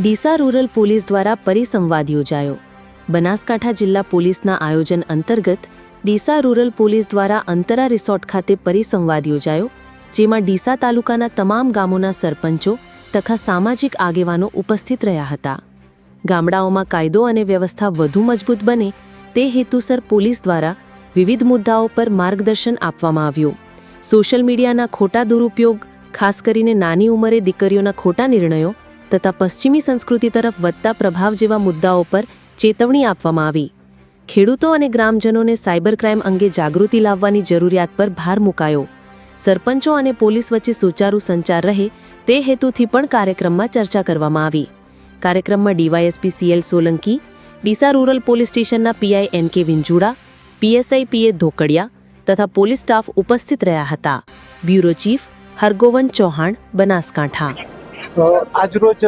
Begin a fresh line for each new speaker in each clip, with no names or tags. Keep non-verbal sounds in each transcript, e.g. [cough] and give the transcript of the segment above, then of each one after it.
Deesa rural police દ્વારા પરિસંવાદ યોજાયો. બનાસકાંઠા જિલ્લા પોલીસના આયોજન અંતર્ગત ડીસા રૂરલ પોલીસ દ્વારા અંતરા રિસોર્ટ ખાતે પરિસંવાદ યોજાયો, જેમાં ડીસા તાલુકાના તમામ ગામોના સરપંચો તથા સામાજિક આગેવાનો ઉપસ્થિત રહ્યા હતા. ગામડાઓમાં કાયદો અને વ્યવસ્થા વધુ મજબૂત બને તે હેતુસર પોલીસ દ્વારા વિવિધ મુદ્દાઓ પર માર્ગદર્શન આપવામાં આવ્યું. સોશિયલ મીડિયાના ખોટા દુરુપયોગ, ખાસ કરીને નાની ઉંમરે દીકરીઓના ખોટા નિર્ણયો તથા પશ્ચિમી સંસ્કૃતિ તરફ વધતા પ્રભાવ જેવા મુદ્દાઓ પર ચેતવણી આપવામાં આવી. ખેડૂતો અને ગ્રામજનોને સાયબર ક્રાઇમ અંગે જાગૃતિ લાવવાની જરૂરિયાત પર ભાર મુકાયો. સરપંચો અને પોલીસ વચ્ચે સુચારુ સંચાર રહે તે હેતુથી પણ કાર્યક્રમમાં ચર્ચા કરવામાં આવી. કાર્યક્રમમાં DYSP C L Solanki, Deesa rural police સ્ટેશનના PI N K Vinjuda PSI પીએ ધોકડિયા તથા પોલીસ સ્ટાફ ઉપસ્થિત રહ્યા હતા. Bureau chief Hargovan Chauhan, Banaskantha.
આજરોજ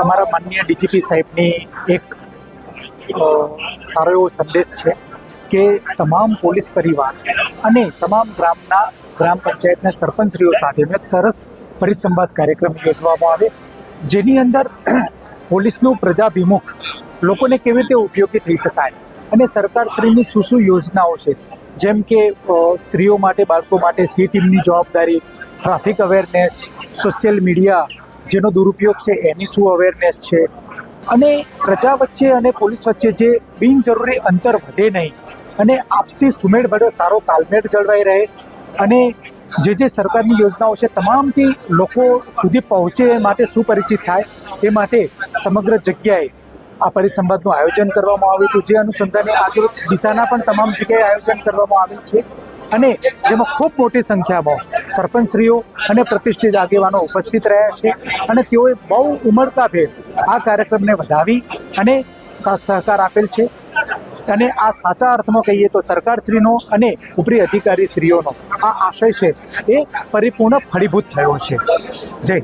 અમારા માનનીય ડીજીપી સાહેબની એક સારો એવો સંદેશ છે કે તમામ પોલીસ પરિવાર અને તમામ ગ્રામના, ગ્રામ પંચાયતના સરપંચશ્રીઓ સાથેનો એક સરસ પરિસંવાદ કાર્યક્રમ યોજવામાં આવે. જેની અંદર [clears throat] પોલીસનું પ્રજાભિમુખ લોકોને કેવી રીતે ઉપયોગી થઈ શકાય અને સરકારશ્રીની શું શું યોજનાઓ છે? જેમ કે સ્ત્રીઓ માટે, બાળકો માટે સી ટીમની જવાબદારી, ટ્રાફિક અવેરનેસ, સોશિયલ મીડિયા જેનો દુરુપયોગ છે, એની શું અવેરનેસ છે? અને પ્રજા વચ્ચે અને પોલીસ વચ્ચે જે બિનજરૂરી અંતર વધે નહીં અને આપસી સુમેળ ભર્યો સારો તાલમેળ જળવાઈ રહે અને જે જે સરકારની યોજનાઓ છે, તમામથી લોકો સુધી પહોંચે એ માટે સુપરિચિત થાય એ માટે સમગ્ર જગ્યાએ આ પરિસંવાદનું આયોજન કરવામાં આવ્યું હતું. જે અનુસંધાને આજરોજ દિશાના પણ તમામ જગ્યાએ આયોજન કરવામાં આવેલ છે અને જેમાં ખૂબ મોટી સંખ્યામાં સરપંચશ્રીઓ અને પ્રતિષ્ઠિત આગેવાનો ઉપસ્થિત રહ્યા છે અને તેઓએ બહુ ઉમળકાભેર આ કાર્યક્રમને વધાવી અને સાથ સહકાર આપેલ છે અને આ સાચા અર્થમાં કહીએ તો સરકારશ્રીનો અને ઉપરી અધિકારીશ્રીઓનો આ આશય છે એ પરિપૂર્ણ ફળીભૂત થયો છે જય.